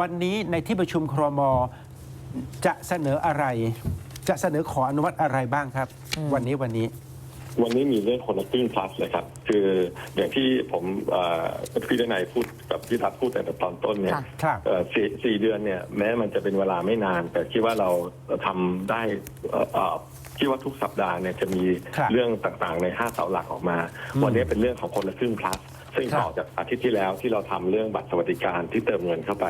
วันนี้ในที่ประชุมครมจะเสนออะไร จะเสนอขออนุมัติอะไรบ้างครับ วันนี้วันนี้วันนี้มีเรื่องคนละครึ่ง plus เลยครับ คืออย่างที่ผมเอ่อพี่ดนัยพูดกับพี่ทัศน์พูดแต่ตอนต้นเนี่ยค่ะครับเอ่อสี่สี่เดือนเนี่ยแม้มันจะเป็นเวลาไม่นาน แต่คิดว่าเราทำได้เอ่อเอ่อคิดว่าทุกสัปดาห์เนี่ยจะมีครับเรื่องต่างๆในห้าเสาหลักออกมาอืมวันนี้เป็นเรื่องของคนละครึ่ง plus ซึ่งครับต่อจากอาทิตย์ที่แล้วที่เราทำเรื่องบัตรสวัสดิการที่เติมเงินเข้าไป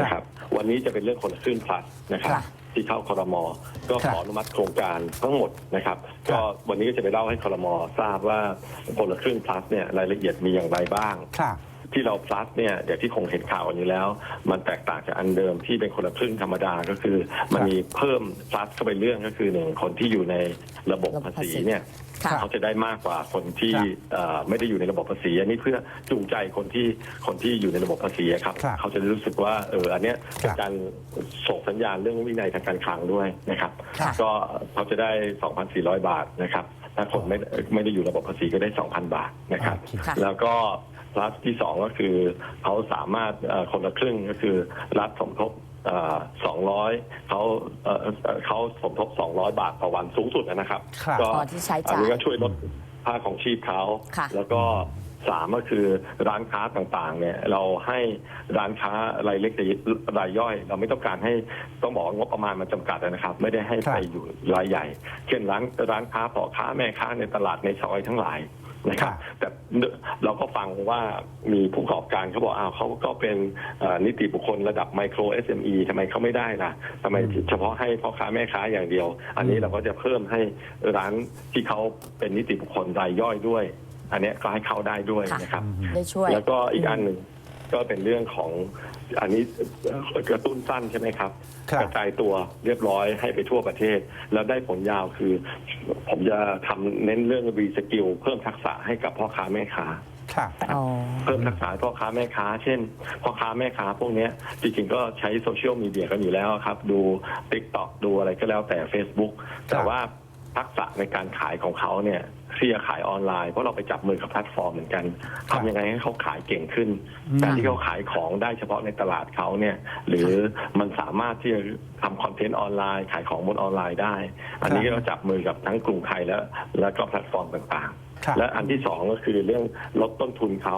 นะครับ วันนี้จะเป็นเรื่องคนละครึ่ง plus นะครับค่ะที่เข้าคอรมอก็ครัขบออนุมัติโครงการทั้งหมดนะครับครับ ก็วันนี้ก็จะไปเล่าให้คอรมอทราบว่าคนละครึ่ง plus เนี่ยรายละเอียดมีอย่างไรบ้างครับ ที่เรา plus เนี่ยอย่างที่คงเห็นข่าวกันอยู่แล้ว มันแตกต่างจากอันเดิมที่เป็นคนละครึ่งธรรมดาก็คือ มันมีเพิ่ม plus เข้าไปเรื่องก็คือหนึ่งคนที่อยู่ในระบบภาษีเนี่ยค่ะเขาจะได้มากกว่าคนที่ครับเอ่อไม่ได้อยู่ในระบบภาษีอันนี้เพื่อจูงใจคนที่คนที่อยู่ในระบบภาษีครับ ครับเขาจะได้รู้สึกว่าเอออันเนี้ยครัเป็นบการส่งสัญญาณเรื่องวินัยทางการคลังด้วยนะครับ ค่ะ ก็เขาจะได้ 2,400 บาทนะครับ ถ้าคนไม่ไม่ได้อยู่ระบบภาษีก็ได้ 2,000 บาทนะครับ โอเค ค่ะ แล้วก็ รัฐที่สองก็คือเขาสามารถเอ่อคนละครึ่งก็คือรัฐสมทบสองร้อยเขาเอ่อเอ่อเขาสมทบ200บาทต่อวันสูงสุดนะครับครับก็อ๋อที่ใช้จ่ายอันนี้ก็ช่วยลดค่าของชีพเขาค่ะแล้วก็สามก็คือร้านค้าต่างๆ เนี่ย เราให้ร้านค้ารายเล็กรายย่อย เราไม่ต้องการให้ต้องบอกว่างบประมาณมันจำกัดนะครับ ไม่ได้ให้ครับไปอยู่รายใหญ่ เช่นร้านร้านค้าพ่อค้าแม่ค้าในตลาดในซอยทั้งหลาย นะครับ แต่เราก็ฟังว่ามีผู้ประกอบการเขาบอกอ้าวเขาก็เป็นเอ่อนิติบุคคลระดับไมโคร SME ทำไมเขาไม่ได้ล่ะทำไมเฉพาะให้พ่อค้าแม่ค้าอย่างเดียว อันนี้เราก็จะเพิ่มให้ร้านที่เขาเป็นนิติบุคคลรายย่อยด้วย อันเนี้ยก็ให้เข้าได้ด้วยค่ะนะครับได้ช่วยแล้วก็อีกอันหนึ่ง ก็เป็นเรื่องของอันนี้เอ่อกระตุ้นสั้นใช่ไหมครับครับ กระจายตัวเรียบร้อยให้ไปทั่วประเทศ แล้วได้ผลยาวคือ ผมจะทำเน้นเรื่องรีสกิลเพิ่มทักษะให้กับพ่อค้าแม่ค้าครับอ๋อเพิ่มทักษะให้พ่อค้าแม่ค้า เช่นพ่อค้าแม่ค้าพวกเนี้ยจริงๆก็ใช้โซเชียลมีเดียกันอยู่แล้วครับ ดู t ิ k t o k ดูอะไรก็แล้วแต่ Facebook แต่ว่า ทักษะในการขายของเขาเนี่ยที่จะขายออนไลน์เพราะเราไปจับมือกับแพลตฟอร์มเหมือนกันครับทำยังไงให้เขาขายเก่งขึ้นอืมการที่เขาขายของได้เฉพาะในตลาดเขาเนี่ย หรือมันสามารถที่จะทำคอนเทนต์ออนไลน์ ขายของบนออนไลน์ได้ อันนี้ก็จับมือกับทั้งกลุ่มไทยแล้ว แล้วก็แพลตฟอร์มต่างครับๆและอันที่สองก็คือเรื่องลดต้นทุนเขา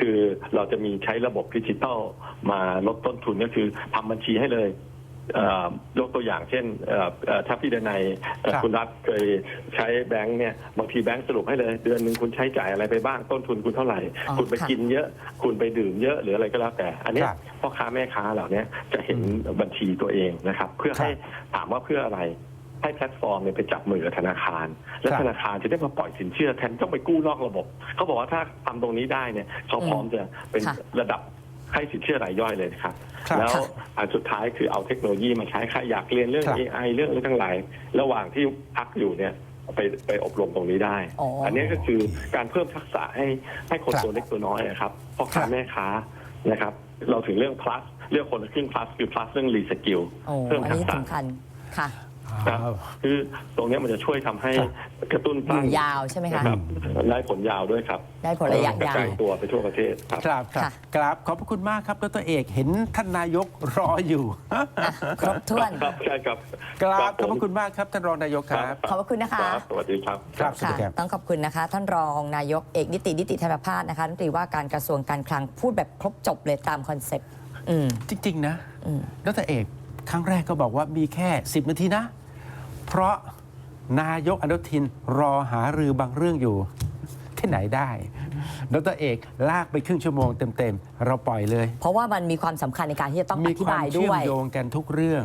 คือเราจะมีใช้ระบบดิจิตอลมาลดต้นทุนก็คือทำบัญชีให้เลย เอ่อยกตัวอย่างเช่นเอ่อเอ่อถ้าพี่เดนัยเอ่อครับคุณรัฐเคยใช้แบงค์เนี่ยบางทีแบงค์สรุปให้เลย เดือนหนึ่งคุณใช้จ่ายอะไรไปบ้างต้นทุนคุณเท่าไหร่ อ๋อคุณไปค่ะกินเยอะ คุณไปดื่มเยอะหรืออะไรก็แล้วแต่ อันเนี้ยครับพ่อค้าแม่ค้าเหล่าเนี้ยจะเห็นบัญชีตัวเองนะครับ เพื่อครับให้ถามว่าเพื่ออะไร ให้แพลตฟอร์มเนี่ยไปจับมือกับธนาคาร และครับ ธนาคารจะได้มาปล่อยสินเชื่อแทนต้องไปกู้นอกระบบ เขาบอกว่าถ้าทำตรงนี้ได้เนี่ยเขาพร้อมจะเป็นค่ะ ระดับ ให้สินเชื่อรายย่อยเลยนะครับ ครับแล้วค่ะอันสุดท้ายคือเอาเทคโนโลยีมาใช้ใครอยากเรียนเรื่อง ครับ AI เรื่องอะไรทั้งหลาย ระหว่างที่พักอยู่เนี่ยไปไปอบรมตรงนี้ได้ อ๋ออันนี้ก็คือการเพิ่มทักษะให้ให้คนครับตัวเล็กตัวน้อยนะครับพ่อครัค้าบแม่ค้านะครับ เราถึงเรื่อง plus เรื่องคนละครึ่ง plus คือ plus เรื่อง reskill โอ้เพิ่มอันทักนี้ษะ สำคัญค่ะ ครับอ้าวคือตรงเนี้ยมันจะช่วยทำให้ครับกระตุ้นอตั้งยู่ยาวใช่ไหมคะ นะครับได้ผลยาวด้วยครับได้ผลระยะกระยาว จายตัวไปทั่วประเทศครับ ครับครับ ค่ะ กราบขอบพระคุณมากครับดรเอกเห็นท่านนายกรออยู่ ครบถ้วน ครับใช่ครับกราบขผอบมพระคุณมากครับท่านรองนายกครับ ขอบพระคุณนะคะ รับสวัสดีครับ ครับสวัสค่ะดีครับ ต้องขอบคุณนะคะ ท่านรองนายกเอกนิตินิติธรรมภาสนะคะรัฐมนตรีว่าการกระทรวงการคลังพูดแบบครบจบเลยตามคอนเซ็ปต์อืม จริง ๆ นะอืม ดรเอก ครั้งแรกก็บอกว่ามีแค่ 10 นาทีนะ เพราะนายกอนุทินรอหารือบางเรื่องอยู่ ที่ไหนได้ ดรเอกลากไปครึ่งชั่วโมงเต็ม ๆ เราปล่อยเลย เพราะว่ามันมีความสำคัญในการที่จะต้องอมีธิความบายเชื่ด้อวมย โยงกันทุกเรื่อง